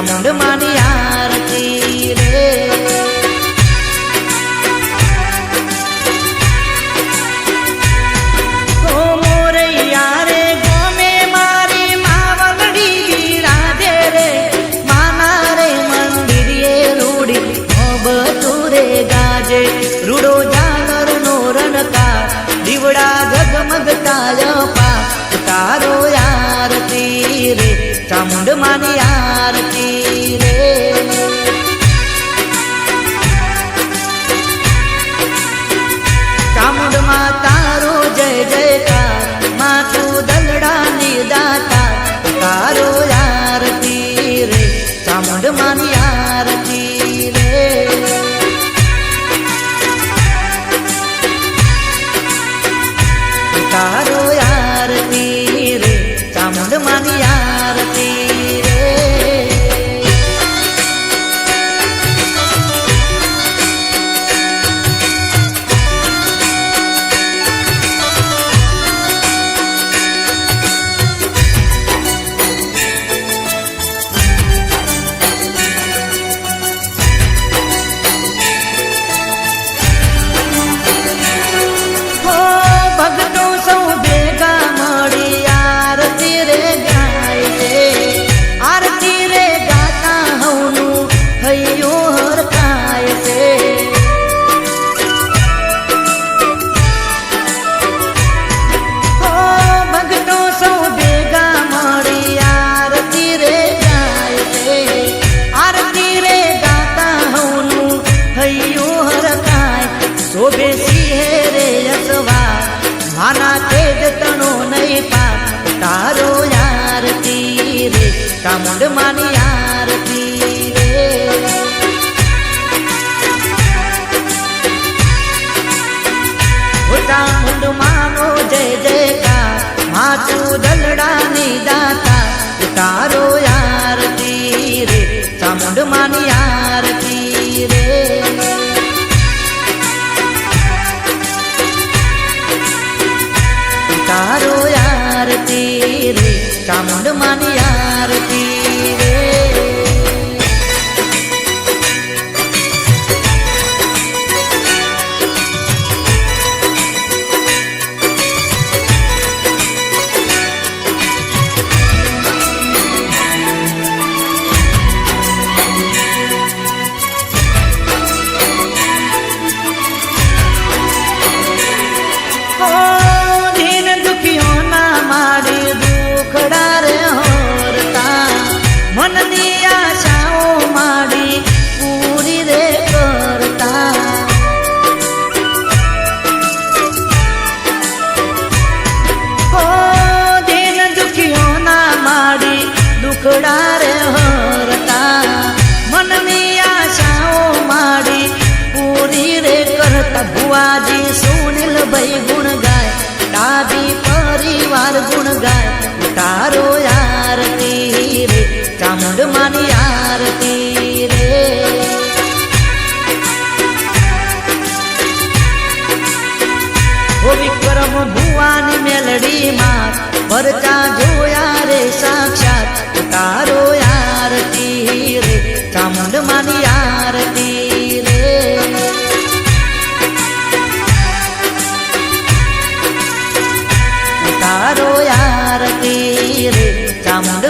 ચામુંડ માની આરતી રે રૂડો જાનર નો રણકાર દીવડા ઝગમગતા પા તારો યાર રે ચામુંડ માની આરતી ચામુંડ માની આરતી રે. ચામુંડ રે હરતા. મનની આશાઓ માડી પૂરી રે કરતા ભુવાજી સુનિલ ભાઈ ગુણ ગાય ડાબી પરિવાર ગુણ ગાય તારો આરતી રે ચામુંડ માની આરતી રે. વિક્રમ ભુવાની મેલડી માં પરચા જો அமுத